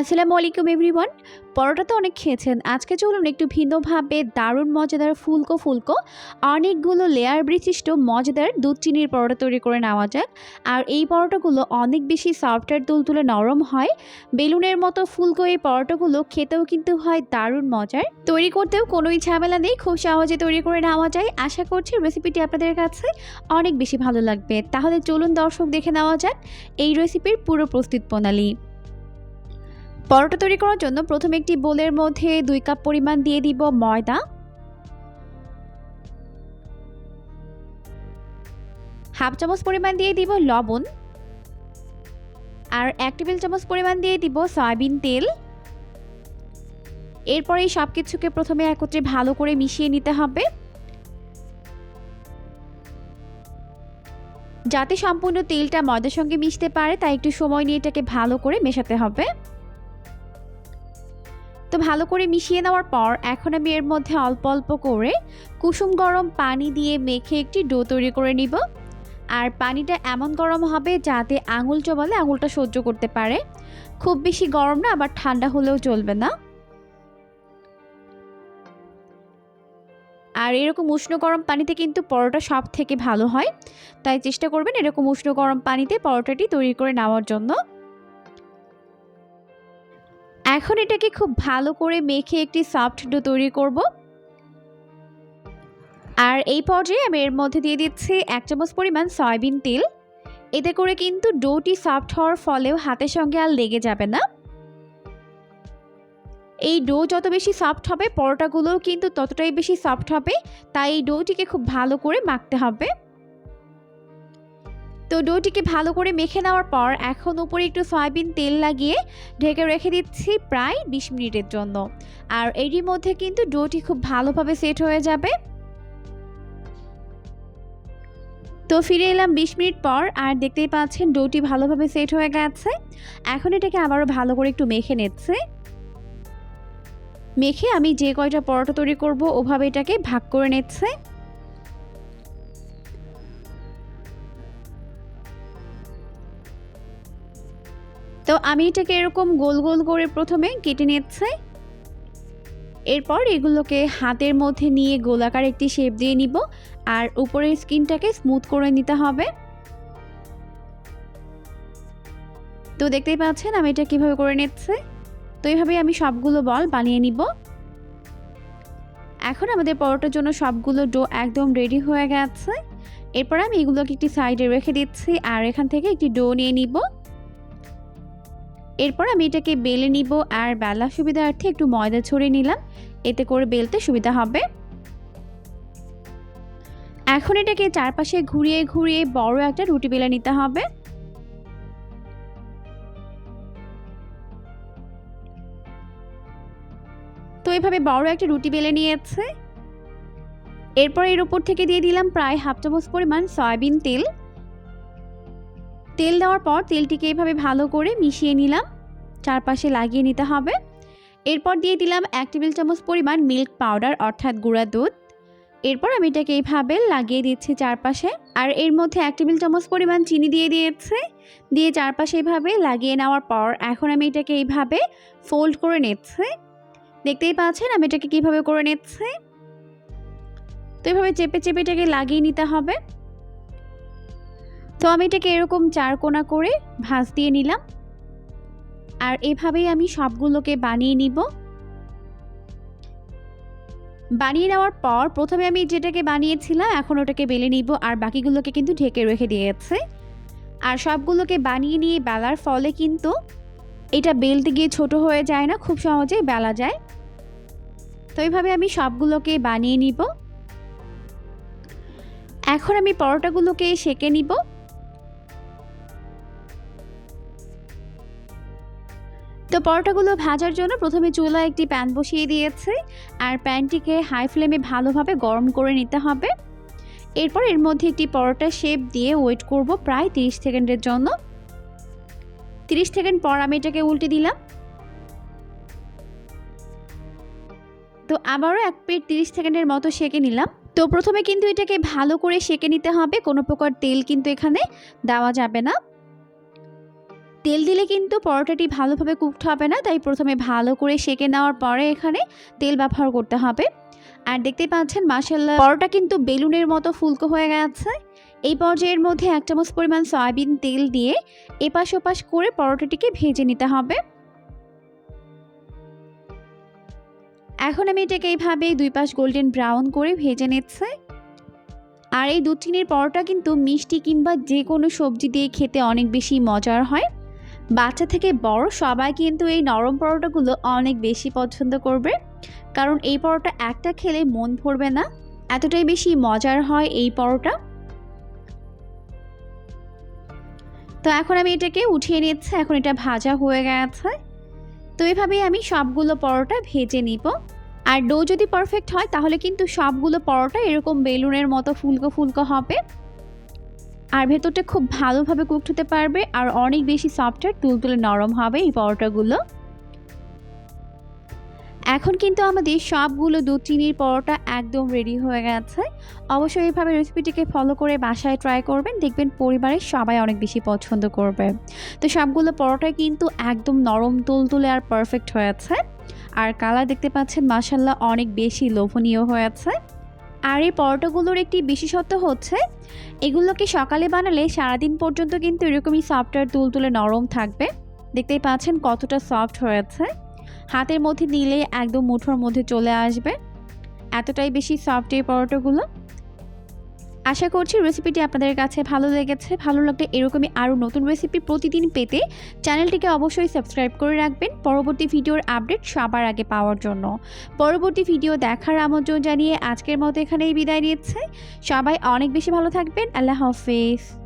আসসালামু আলাইকুম এভরিওয়ান পরোটা তো অনেক খেয়েছেন। আজকে চলুন একটু ভিন্নভাবে দারুণ, মজাদার ফুলকো ফুলকো। অনেকগুলো লেয়ার বিশিষ্ট, মজাদার দুধ চিনির পরোটা তৈরি করে নেওয়া যাক। আর এই পরোটাগুলো অনেক বেশি সফট আর তুলতুলে নরম হয়। বেলুনের মতো ফুলকো এই পরোটাগুলো খেতেও কিন্তু হয় দারুণ মজার। তৈরি করতেও কোনোই ঝামেলা নেই, খুব সহজে তৈরি করে নেওয়া যায়। আশা করছি রেসিপিটি আপনাদের কাছে অনেক বেশি ভালো লাগবে। তাহলে চলুন দর্শক দেখে নেওয়া যাক এই রেসিপির পুরো প্রস্তুত প্রণালী। পরোটা তৈরি করার জন্য প্রথমে একটি বোলের মধ্যে দুই কাপ পরিমাণ দিয়ে দিব ময়দা। হাফ চামচ পরিমাণ দিয়ে দিব লবণ। আর এক টেবিল চামচ পরিমাণ দিয়ে দিব সয়াবিন তেল। এরপর এই সব কিছুকে প্রথমে একত্রে ভালো করে মিশিয়ে নিতে হবে। যাতে সম্পূর্ণ তেলটা ময়দার সঙ্গে মিশতে পারে, তাই একটু সময় নিয়ে এটাকে ভালো করে মেশাতে হবে। তো ভালো করে মিশিয়ে নেওয়ার পর এখন আমি এর মধ্যে অল্প অল্প করে কুসুম গরম পানি দিয়ে মেখে একটি ডো তৈরি করে নিব। আর পানিটা এমন গরম হবে যাতে আঙুল চবালে আঙুলটা সহ্য করতে পারে। খুব বেশি গরম না, আবার ঠান্ডা হলেও চলবে না। আর এরকম উষ্ণ গরম পানিতে কিন্তু পরোটা সব থেকে ভালো হয়। তাই চেষ্টা করবেন এরকম উষ্ণ গরম পানিতে পরোটাটি তৈরি করে নেওয়ার জন্য। এখন এটাকে খুব ভালো করে মেখে একটি সফট ডো তৈরি করব। আর এই পর্যায়ে আমি এর মধ্যে দিয়ে দিচ্ছি এক চামচ পরিমাণ সয়াবিন তেল। এতে করে কিন্তু ডোটি সফট হওয়ার ফলেও হাতের সঙ্গে আর লেগে যাবে না। এই ডো যত বেশি সফট হবে, পরোটাগুলোও কিন্তু ততটাই বেশি সফট হবে, তাই এই ডোটিকে খুব ভালো করে মাখতে হবে। তো ডোটিকে ভালো করে মেখে নেওয়ার পর এখন উপরে একটু সয়াবিন তেল লাগিয়ে ঢেকে রেখে দিচ্ছি প্রায় বিশ মিনিটের জন্য। আর এরই মধ্যে কিন্তু ডোটি খুব ভালোভাবে সেট হয়ে যাবে। তো ফিরে এলাম বিশ মিনিট পর আর দেখতেই পাচ্ছেন ডোটি ভালোভাবে সেট হয়ে গেছে। এখন এটাকে আবারও ভালো করে একটু মেখে নিচ্ছে। মেখে আমি যে কয়টা পরোটা তৈরি করব ওভাবে এটাকে ভাগ করে নিচ্ছে। তো আমি এটাকে এরকম গোল গোল করে প্রথমে কেটে নিচ্ছে। এরপর এগুলোকে হাতের মধ্যে নিয়ে গোলাকার একটি শেপ দিয়ে নিব আর উপরের স্কিনটাকে স্মুথ করে নিতে হবে। তো দেখতেই পাচ্ছেন আমি এটা কীভাবে করে নিচ্ছে। তো এইভাবে আমি সবগুলো বল বানিয়ে নিব। এখন আমাদের পরোটার জন্য সবগুলো ডো একদম রেডি হয়ে গেছে। এরপর আমি এগুলোকে একটি সাইডে রেখে দিচ্ছি আর এখান থেকে একটি ডো নিয়ে নিব। এরপর আমি এটাকে বেলে নিব আর বেলা সুবিধার্থে একটু ময়দা ছড়িয়ে নিলাম। এতে করে বেলতে সুবিধা হবে। এখন এটাকে চারপাশে ঘুরিয়ে ঘুরিয়ে বড় একটা রুটি বেলে নিতে হবে। তো এভাবে বড় একটা রুটি বেলে নিয়েছে। এরপর এর উপর থেকে দিয়ে দিলাম প্রায় হাফ চামচ পরিমাণ সয়াবিন তেল। তেল দেওয়ার পর তেলটিকে এভাবে ভালো করে মিশিয়ে নিলাম। চারপাশে লাগিয়ে নিতে হবে। এরপর দিয়ে দিলাম এক টেবিল চামচ পরিমাণ মিল্ক পাউডার অর্থাৎ গুঁড়া দুধ। এরপর আমি এটাকে এইভাবে লাগিয়ে দিচ্ছি চারপাশে। আর এর মধ্যে এক টেবিল চামচ পরিমাণ চিনি দিয়ে দিয়েছে। দিয়ে চারপাশে এইভাবে লাগিয়ে নেওয়ার পর এখন আমি এটাকে এইভাবে ফোল্ড করে নিচ্ছে। দেখতেই পাচ্ছেন আমি এটাকে কীভাবে করে নিচ্ছে। তো এইভাবে চেপে চেপে এটাকে লাগিয়ে নিতে হবে। তো আমি এটাকে এরকম চার কোনা করে ভাঁজ দিয়ে নিলাম। আর এভাবেই আমি সবগুলোকে বানিয়ে নিব। বানিয়ে নেওয়ার পর প্রথমে আমি যেটাকে বানিয়েছিলাম, এখন ওটাকে বেলে নিব আর বাকিগুলোকে কিন্তু ঢেকে রেখে দিয়েছে। আর সবগুলোকে বানিয়ে নিয়ে বেলার ফলে কিন্তু এটা বেলতে গিয়ে ছোট হয়ে যায় না, খুব সহজেই বেলা যায়। তো এইভাবে আমি সবগুলোকে বানিয়ে নিব। এখন আমি পরোটাগুলোকে সেকে নিব। তো পরোটাগুলো ভাজার জন্য প্রথমে চুলায় একটি প্যান বসিয়ে দিয়েছে, আর প্যানটিকে হাই ফ্লেমে ভালোভাবে গরম করে নিতে হবে। এরপর এর মধ্যে একটি পরোটা শেপ দিয়ে ওয়েট করব প্রায় 30 সেকেন্ডের জন্য। 30 সেকেন্ড পর আমি এটাকে উল্টে দিলাম। তো আবারও এক প্লেট 30 সেকেন্ডের মতো সেকে নিলাম। তো প্রথমে কিন্তু এটাকে ভালো করে সেকে নিতে হবে, কোনো প্রকার তেল কিন্তু এখানে দেওয়া যাবে না। তেল দিলে কিন্তু পরোটাটি ভালোভাবে কুকড হবে না, তাই প্রথমে ভালো করে সেকে নেওয়ার পরে এখানে তেল ব্যবহার করতে হবে। আর দেখতেই পাচ্ছেন মাসাল্লাহ পরোটা কিন্তু বেলুনের মতো ফুলকো হয়ে গেছে। এই পর্যায়ের মধ্যে এক চামচ পরিমাণ সয়াবিন তেল দিয়ে এপাশ ওপাশ করে পরোটাটিকে ভেজে নিতে হবে। এখন আমি এটাকে এইভাবে দুই পাশ গোল্ডেন ব্রাউন করে ভেজে নিচ্ছে। আর এই দুধ চিনির পরোটা কিন্তু মিষ্টি কিংবা যে কোনো সবজি দিয়ে খেতে অনেক বেশি মজার হয়। বাচ্চা থেকে বড় সবাই কিন্তু এই নরম পরোটাগুলো অনেক বেশি পছন্দ করবে। কারণ এই পরোটা একটা খেলে মন ভরবে না। এতটাই বেশি মজার হয় এই পরোটা। তো এখন আমি এটাকে উঠিয়ে নিচ্ছি। এখন এটা ভাজা হয়ে গেছে। তো এভাবেই আমি সবগুলো পরোটা ভেজে নিব। আর ডো যদি পারফেক্ট হয়, তাহলে কিন্তু সবগুলো পরোটা এরকম বেলুনের মতো ফুলকো ফুলকো হবে। আর ভেতরটা খুব ভালোভাবে কুকড হতে পারবে আর অনেক বেশি সফটওয়্যার তুলতুলে নরম হবে এই পরোটাগুলো। এখন কিন্তু আমাদের সবগুলো দুধ চিনির পরোটা একদম রেডি হয়ে গেছে। অবশ্যই এইভাবে রেসিপিটিকে ফলো করে বাসায় ট্রাই করবেন, দেখবেন পরিবারের সবাই অনেক বেশি পছন্দ করবে। তো সবগুলো পরোটাই কিন্তু একদম নরম, তুলতুলে আর পারফেক্ট হয়েছে। আর কালার দেখতে পাচ্ছেন মাসাল্লাহ অনেক বেশি লোভনীয় হয়েছে। আর এই পরোটাগুলোর একটি বিশেষত্ব হচ্ছে, এগুলোকে সকালে বানালে সারাদিন পর্যন্ত কিন্তু এরকমই সফটওয়্যার তুলতুলে নরম থাকবে। দেখতেই পাচ্ছেন কতটা সফট হয়েছে। হাতের মধ্যে নিলে একদম মুঠোর মধ্যে চলে আসবে। এতটাই বেশি সফট এই পরোটাগুলো। আশা করছি রেসিপিটি আপনাদের কাছে ভালো লেগেছে। ভালো লাগলে এরকমই আরও নতুন রেসিপি প্রতিদিন পেতে চ্যানেলটিকে অবশ্যই সাবস্ক্রাইব করে রাখবেন পরবর্তী ভিডিওর আপডেট সবার আগে পাওয়ার জন্য। পরবর্তী ভিডিও দেখার আমন্ত্রণ জানিয়ে আজকের মতো এখানেই বিদায় নিচ্ছে। সবাই অনেক বেশি ভালো থাকবেন। আল্লাহ হাফেজ।